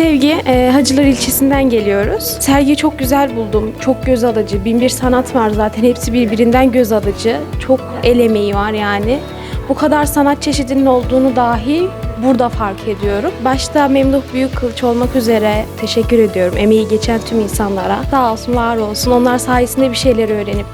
Ezgi, e, Hacılar ilçesinden geliyoruz. Sergiyi çok güzel buldum. Çok göz alıcı. Bin bir sanat var zaten. Hepsi birbirinden göz alıcı. Çok el emeği var yani. Bu kadar sanat çeşidinin olduğunu dahi burada fark ediyorum. Başta Memduh Büyükkılıç olmak üzere teşekkür ediyorum. Emeği geçen tüm insanlara. Sağ olsun, var olsun. Onlar sayesinde bir şeyler öğrenip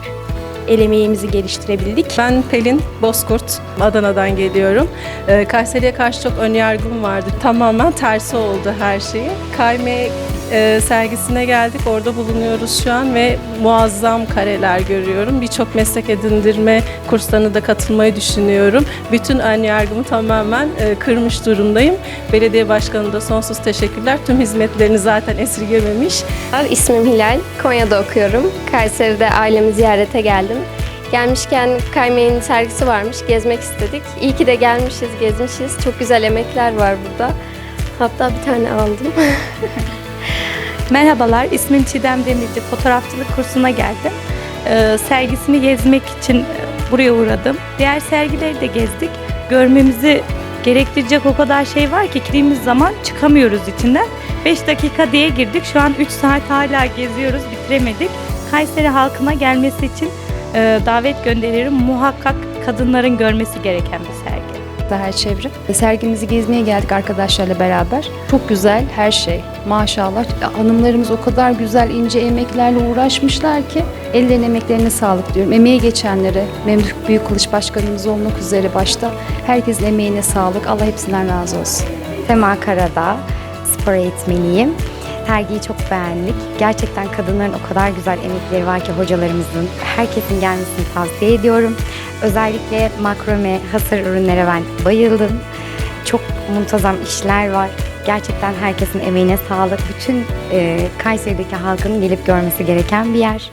el emeğimizi geliştirebildik. Ben Pelin Bozkurt, Adana'dan geliyorum. Ee, Kayseri'ye karşı çok önyargım vardı. Tamamen tersi oldu her şeyi. Kayme e, sergisine geldik. Orada bulunuyoruz şu an ve muazzam kareler görüyorum. Birçok meslek edindirme kurslarına da katılmayı düşünüyorum. Bütün önyargımı tamamen e, kırmış durumdayım. Belediye başkanı da sonsuz teşekkürler. Tüm hizmetlerini zaten esirgememiş. İsmim Hilal. Konya'da okuyorum. Kayseri'de ailemi ziyarete geldim. Gelmişken Kayme'nin sergisi varmış. Gezmek istedik. İyi ki de gelmişiz, gezmişiz. Çok güzel emekler var burada. Hatta bir tane aldım. Merhabalar, ismim Çiğdem Demirci. Fotoğrafçılık kursuna geldim. Ee, sergisini gezmek için e, buraya uğradım. Diğer sergileri de gezdik. Görmemizi gerektirecek o kadar şey var ki girdiğimiz zaman çıkamıyoruz içinden. 5 dakika diye girdik. Şu an 3 saat hala geziyoruz, bitiremedik. Kayseri halkına gelmesi için e, davet gönderirim. Muhakkak kadınların görmesi gereken bir sergi. her çevre. Sergimizi gezmeye geldik arkadaşlarla beraber. Çok güzel her şey. Maşallah hanımlarımız o kadar güzel ince emeklerle uğraşmışlar ki ellerine emeklerine sağlık diyorum. Emeği geçenlere, Memduh Büyükkılıç Başkanımız olmak üzere başta herkesin emeğine sağlık. Allah hepsinden razı olsun. Sema Karadağ, spor eğitmeniyim. Sergiyi çok beğendik. Gerçekten kadınların o kadar güzel emekleri var ki hocalarımızın. Herkesin gelmesini tavsiye ediyorum. Özellikle makrome, hasır ürünlere ben bayıldım. Çok muntazam işler var. Gerçekten herkesin emeğine sağlık. Bütün e, Kayseri'deki halkın gelip görmesi gereken bir yer.